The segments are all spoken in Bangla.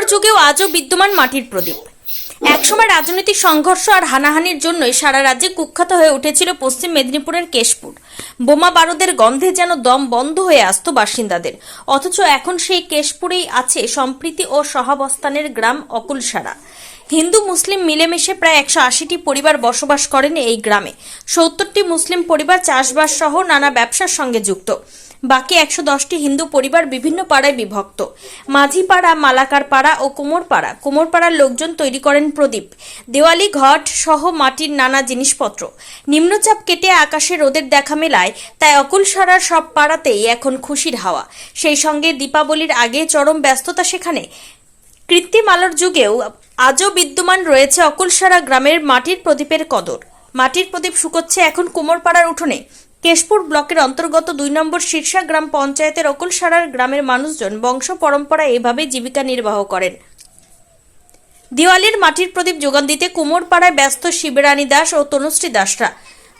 আলোর যুগেও আজও বিদ্যমান মাটির প্রদীপ। একসময় রাজনৈতিক সংঘর্ষ আর হানাহানির জন্যই সারা রাজ্যে কুখ্যাত হয়ে উঠেছিল পশ্চিম মেদিনীপুরের কেশপুর। বোমা বারুদের গন্ধে যেন দম বন্ধ হয়ে আসত বাসিন্দাদের। অথচ এখন সেই কেশপুরেই আছে সম্প্রীতি ও সহাবস্থানের গ্রাম অকুলসারা। হিন্দু মুসলিম মিলেমিশে প্রায় একশো আশিটি পরিবার বসবাস করেন এই গ্রামে। সত্তরটি মুসলিম পরিবার চাষবাস সহ নানা ব্যবসার সঙ্গে যুক্ত। বাকি একশো দশটি হিন্দু পরিবার বিভিন্ন পাড়ায় বিভক্ত। মাঝি পাড়া মালাকার পাড়া ও কুমোর পাড়া কুমোর পাড়ার লোকজন তৈরি করেন প্রদীপ। দেওয়ালি, ঘট সহ মাটির নানা জিনিসপত্র। নিম্নচাপ কেটে আকাশে রোদের দেখা মেলায় তাই অকুলসারার সব পাড়াতেই এখন খুশির হাওয়া। সেই সঙ্গে দীপাবলির আগে চরম ব্যস্ততা সেখানে। কৃত্রিম আলোর যুগেও আজও বিদ্যমান রয়েছে অকুলসারা গ্রামের মাটির প্রদীপের কদর। মাটির প্রদীপ শুকোচ্ছে এখন কুমোরপাড়ার উঠোনে। কেশপুর ব্লকের অন্তর্গত দুই নম্বর শীর্ষা গ্রাম পঞ্চায়েতের অকুলসারার গ্রামের মানুষজন বংশ পরম্পরা এভাবে জীবিকা নির্বাহ করেন। দিওয়ালির মাটির প্রদীপ যোগান দিতে কুমোরপাড়ায় ব্যস্ত শিবরানী দাস ও তনুশ্রী দাসরা।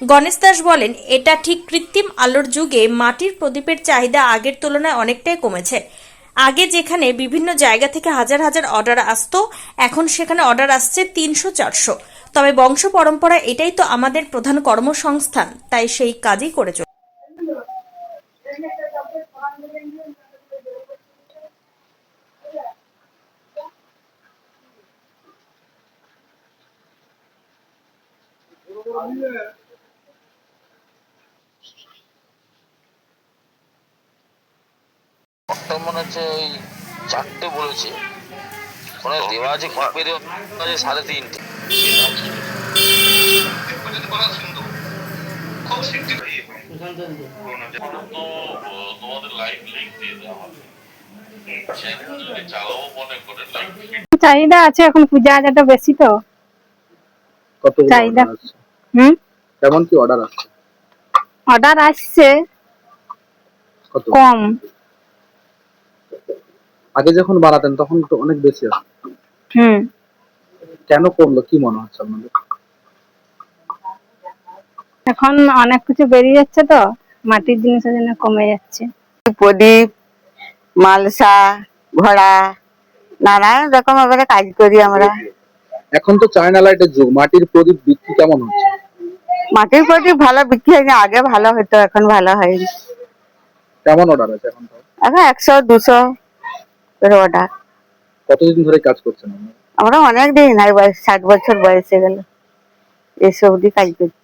গণেশ দাস বলেন, এটা ঠিক কৃত্রিম আলোর যুগে মাটির প্রদীপের চাহিদা আগের তুলনায় অনেকটাই কমেছে। আগে যেখানে বিভিন্ন জায়গা থেকে হাজার হাজার অর্ডার আসতো, এখন সেখানে অর্ডার আসছে তিনশো চারশো। তবে বংশ পরম্পরা এটাই তো আমাদের প্রধান কর্মসংস্থান, তাই সেই কাজই করে চলে মনে হচ্ছে ওই চারটে বলেছে। ওখানে দেওয়া আছে সাড়ে তিনটে। যদি চালাবো মনে করে লাইভ চাহিদা আছে এখন পূজা আজাটা বেশি তো। চাহিদা। হুম? কেমন কি অর্ডার আসছে অর্ডার আসছে। কম। আগে যখন বাড়াতেন তখন তো অনেক বেশি আসতো হুম। কেন কমলো কি মনে হচ্ছে আপনাদের? এখন অনেক কিছু বেরিয়ে যাচ্ছে তো মাটির জিনিসের জন্য কমে যাচ্ছে। প্রদীপ মালসা ঘোড়া নানান রকম এবারে কাজ করি আমরা। এখন তো চায়না লাইটের যুগ মাটির প্রদীপ বিক্রি কেমন হচ্ছে? মাটির প্রদীপ ভালো বিক্রি হয়নি আগে ভালো হতো এখন ভালো হয়নি। কেমন অর্ডার আছে এখন এখন একশো দুশো করে অর্ডার কতদিন ধরে কাজ করছেন? আমরা অনেক দিন হয় বয়স ষাট বছর বয়সে গেল। এসব দিয়ে কাজ করছি।